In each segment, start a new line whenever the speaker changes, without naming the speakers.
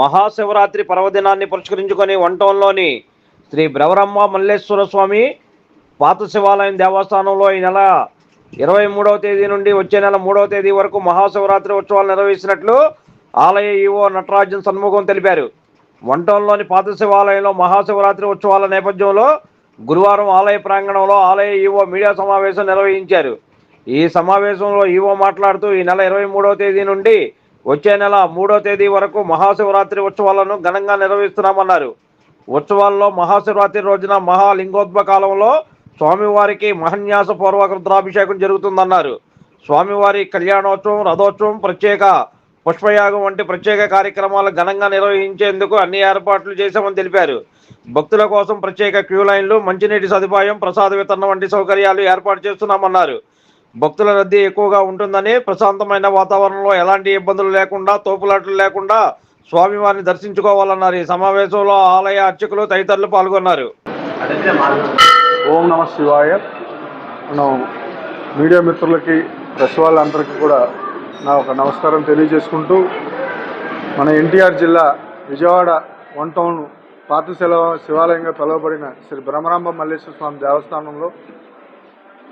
మహాశివరాత్రి పర్వదినాన్ని పురస్కరించుకొని వంటంలోని శ్రీ బ్రవరమ్మ మల్లేశ్వర స్వామి పాత శివాలయం దేవస్థానంలో ఈ నెల ఇరవై మూడవ తేదీ నుండి వచ్చే నెల మూడవ తేదీ వరకు మహాశివరాత్రి ఉత్సవాలు నిర్వహిస్తున్నట్లు ఆలయ ఈవో నటరాజన్ సన్ముఖం తెలిపారు. వంటంలోని పాత శివాలయంలో మహాశివరాత్రి ఉత్సవాల నేపథ్యంలో గురువారం ఆలయ ప్రాంగణంలో ఆలయ ఈవో మీడియా సమావేశం నిర్వహించారు. ఈ సమావేశంలో ఈవో మాట్లాడుతూ ఈ నెల ఇరవై మూడవ తేదీ నుండి వచ్చే నెల మూడో తేదీ వరకు మహాశివరాత్రి ఉత్సవాలను ఘనంగా నిర్వహిస్తున్నామన్నారు. ఉత్సవాల్లో మహాశివరాత్రి రోజున మహాలింగోద్భవ కాలంలో స్వామివారికి మహన్యాస పూర్వక రుద్రాభిషేకం జరుగుతుందన్నారు. స్వామివారి కళ్యాణోత్సవం రథోత్సవం ప్రత్యేక పుష్పయాగం వంటి ప్రత్యేక కార్యక్రమాలు ఘనంగా నిర్వహించేందుకు అన్ని ఏర్పాట్లు చేశామని తెలిపారు. భక్తుల కోసం ప్రత్యేక క్యూ లైన్లు మంచినీటి సదుపాయం ప్రసాద వితరణ వంటి సౌకర్యాలు ఏర్పాటు చేస్తున్నామన్నారు. భక్తుల రద్దీ ఎక్కువగా ఉంటుందని ప్రశాంతమైన వాతావరణంలో ఎలాంటి ఇబ్బందులు లేకుండా తోపులాట్లు లేకుండా స్వామివారిని దర్శించుకోవాలన్నారు. ఈ సమావేశంలో ఆలయ అర్చకులు తదితరులు పాల్గొన్నారు.
ఓం నమ శివాయ. మనం మీడియా మిత్రులకి ప్రెస్ వాళ్ళందరికీ కూడా నా ఒక నమస్కారం తెలియజేసుకుంటూ మన ఎన్టీఆర్ జిల్లా విజయవాడ వన్ టౌన్ పాతశిల శివాలయంగా పిలువబడిన శ్రీ బ్రహ్మరాంబ మల్లేశ్వర స్వామి దేవస్థానంలో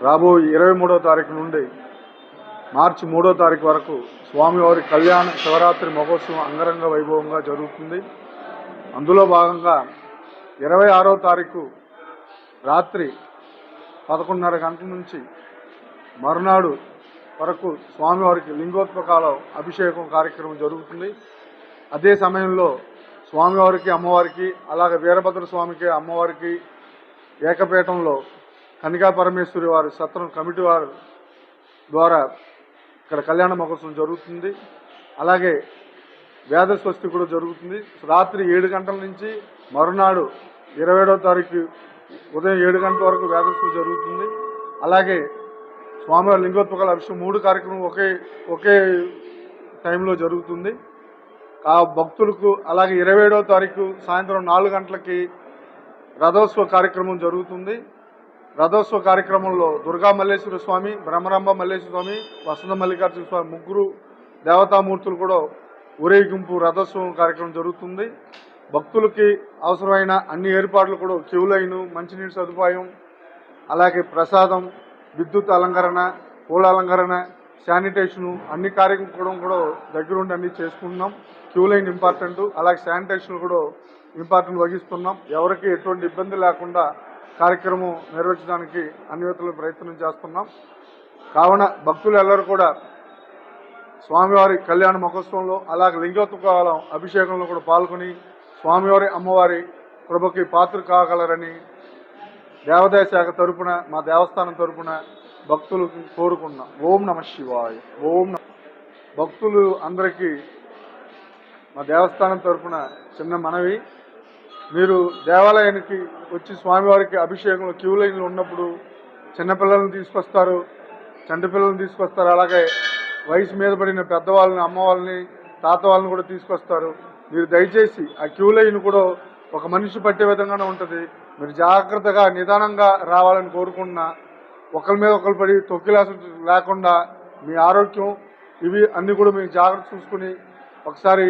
రాబో ఇరవై మూడో తారీఖు నుండి మార్చి మూడో తారీఖు వరకు స్వామివారి కళ్యాణ శివరాత్రి మహోత్సవం అంగరంగ వైభవంగా జరుగుతుంది. అందులో భాగంగా ఇరవై ఆరో తారీఖు రాత్రి పదకొండున్నర గంటల నుంచి మరునాడు వరకు స్వామివారికి లింగోత్పకాల అభిషేకం కార్యక్రమం జరుగుతుంది. అదే సమయంలో స్వామివారికి అమ్మవారికి అలాగే వీరభద్ర స్వామికి అమ్మవారికి ఏకపీఠంలో కనికా పరమేశ్వరి వారి సత్రం కమిటీ వారు ద్వారా ఇక్కడ కళ్యాణ మహోత్సవం జరుగుతుంది. అలాగే వేద స్వస్తి కూడా జరుగుతుంది. రాత్రి ఏడు గంటల నుంచి మరునాడు ఇరవై ఏడవ తారీఖు ఉదయం ఏడు గంటల వరకు వేదస్సు జరుగుతుంది. అలాగే స్వామివారి లింగోత్పకాల అభిషేకం మూడు కార్యక్రమం ఒకే ఒకే టైంలో జరుగుతుంది. ఆ భక్తులకు అలాగే ఇరవై ఏడవ తారీఖు సాయంత్రం నాలుగు గంటలకి రథోత్సవ కార్యక్రమం జరుగుతుంది. రథోత్సవ కార్యక్రమంలో దుర్గా మల్లేశ్వర స్వామి బ్రహ్మరంభ మల్లేశ్వర స్వామి వసంత మల్లికార్జున స్వామి ముగ్గురు దేవతామూర్తులు కూడా ఊరేగింపు రథోత్సవం కార్యక్రమం జరుగుతుంది. భక్తులకి అవసరమైన అన్ని ఏర్పాట్లు కూడా క్యూ లైను మంచినీటి సదుపాయం అలాగే ప్రసాదం విద్యుత్ అలంకరణ పూల అలంకరణ శానిటేషను అన్ని కార్యక్రమం కూడా దగ్గరుండి అన్ని చేసుకుంటున్నాం. క్యూ లైన్ ఇంపార్టెంట్ అలాగే శానిటేషన్ కూడా ఇంపార్టెంట్ వహిస్తున్నాం. ఎవరికి ఎటువంటి ఇబ్బంది లేకుండా కార్యక్రమం నిర్వహించడానికి అన్నివేతలు ప్రయత్నం చేస్తున్నాం. కావున భక్తులు ఎల్లరూ కూడా స్వామివారి కళ్యాణ మహోత్సవంలో అలాగే లింగోత్సవం అభిషేకంలో కూడా పాల్గొని స్వామివారి అమ్మవారి కృపకి పాత్ర కాగలరని దేవదాయ శాఖ తరపున మా దేవస్థానం తరపున భక్తులు కోరుకున్నాం ఓం నమ శివాయ. ఓం భక్తులు అందరికీ మా దేవస్థానం తరపున చిన్న మనవి. మీరు దేవాలయానికి వచ్చి స్వామివారికి అభిషేకంలో క్యూ లైన్లు ఉన్నప్పుడు చిన్నపిల్లల్ని తీసుకొస్తారు చంటి తీసుకొస్తారు అలాగే వయసు మీద పడిన పెద్దవాళ్ళని అమ్మ వాళ్ళని తాత వాళ్ళని కూడా తీసుకొస్తారు. మీరు దయచేసి ఆ క్యూ లైన్ కూడా ఒక మనిషి పట్టే విధంగానే ఉంటుంది. మీరు జాగ్రత్తగా నిదానంగా రావాలని కోరుకుంటున్నా. ఒకరి మీద ఒకరు పడి తొక్కిలాస లేకుండా మీ ఆరోగ్యం ఇవి అన్నీ కూడా మీరు జాగ్రత్త చూసుకుని ఒకసారి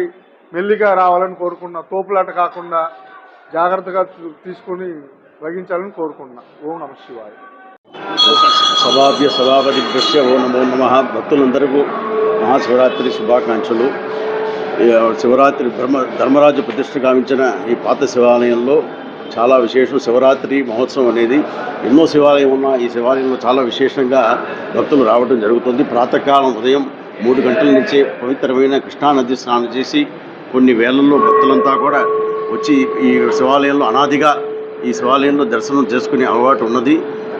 మెల్లిగా రావాలని కోరుకున్నా తోపులాట కాకుండా జాగ్రత్తగా తీసుకొని వహించాలని కోరుకుంటున్నా. ఓం నమ శివాయ.
సభాభ్య సభాపతిభ్యస్య ఓ నమో నమ. భక్తులందరికీ మహాశివరాత్రి శుభాకాంక్షలు. ఈ శివరాత్రి బ్రహ్మ ధర్మరాజు ప్రతిష్ట గావించిన ఈ పాత శివాలయంలో చాలా విశేషం. శివరాత్రి మహోత్సవం అనేది ఎన్నో శివాలయం ఉన్న ఈ శివాలయంలో చాలా విశేషంగా భక్తులు రావడం జరుగుతుంది. ప్రాతకాలం ఉదయం మూడు గంటల నుంచే పవిత్రమైన కృష్ణానది స్నానం చేసి కొన్ని వేలల్లో భక్తులంతా కూడా వచ్చి ఈ శివాలయంలో అనాదిగా ఈ శివాలయంలో దర్శనం చేసుకునే అలవాటు ఉన్నది.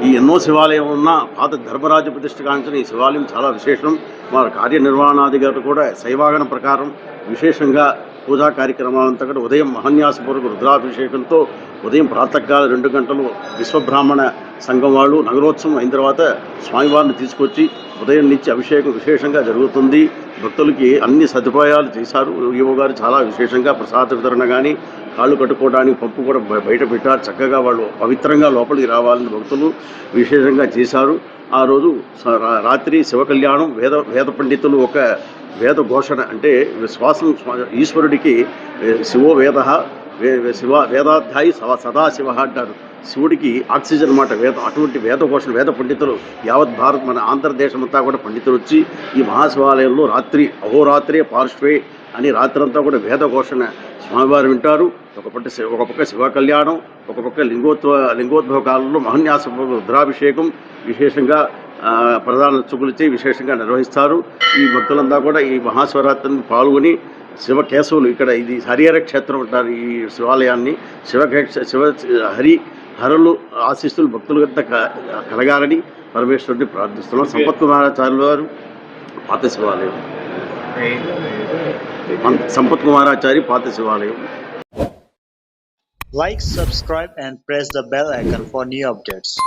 ఈ ఎన్నో శివాలయం ఉన్న పాత ధర్మరాజు ప్రతిష్ఠ కాంచిన ఈ శివాలయం చాలా విశేషం. మా కార్యనిర్వహణాధికారులు కూడా శైవాగన ప్రకారం విశేషంగా పూజా కార్యక్రమాలంతా కూడా ఉదయం మహన్యాసపూర్వక రుద్రాభిషేకంతో ఉదయం ప్రాతకాల రెండు గంటలు విశ్వబ్రాహ్మణ సంఘం వాళ్ళు నగరోత్సవం అయిన తర్వాత స్వామివారిని తీసుకొచ్చి ఉదయం నుంచి అభిషేకం విశేషంగా జరుగుతుంది. భక్తులకి అన్ని సదుపాయాలు చేశారు. ఈవో గారు చాలా విశేషంగా ప్రసాద వితరణ కానీ కాళ్ళు కట్టుకోవడానికి పప్పు కూడా బయట పెట్టారు. చక్కగా వాళ్ళు పవిత్రంగా లోపలికి రావాలని భక్తులు విశేషంగా చేశారు. ఆ రోజు రాత్రి శివ కళ్యాణం వేద వేద పండితులు ఒక వేద ఘోషణ అంటే శ్వాసం ఈశ్వరుడికి శివో వేద శివ వేదాధ్యాయి సవ సదాశివ అంటారు. శివుడికి ఆక్సిజన్ మాట వేద అటువంటి వేద ఘోషణ వేద పండితులు యావత్ భారత్ మన ఆంధ్రదేశం అంతా కూడా పండితులు వచ్చి ఈ మహాశివాలయంలో రాత్రి అహోరాత్రే పార్శ్వే అని రాత్రంతా కూడా వేద ఘోషణ స్వామివారు వింటారు. ఒక పక్క శివ- ఒక పక్క శివ కళ్యాణం ఒక పక్క లింగోత్వ లింగోద్భవ కాలంలో మహన్యాస రుద్రాభిషేకం విశేషంగా ప్రధాన చుకులచే విశేషంగా నిర్వహిస్తారు. ఈ భక్తులంతా కూడా ఈ మహాశివరాత్రిని పాల్గొని శివ కేశవులు ఇక్కడ ఇది హరిహర క్షేత్రం అంటారు ఈ శివాలయాన్ని. శివ శివ హరి హరులు ఆశీస్సులు భక్తులు గంత కలగాలని పరమేశ్వరుడిని ప్రార్థిస్తున్నాం. సంపత్ కుమారాచార్యులు వారు పాత శివాలయం. संपत कुमाराचारी पात शिवालय।
Like subscribe and press the bell icon for new updates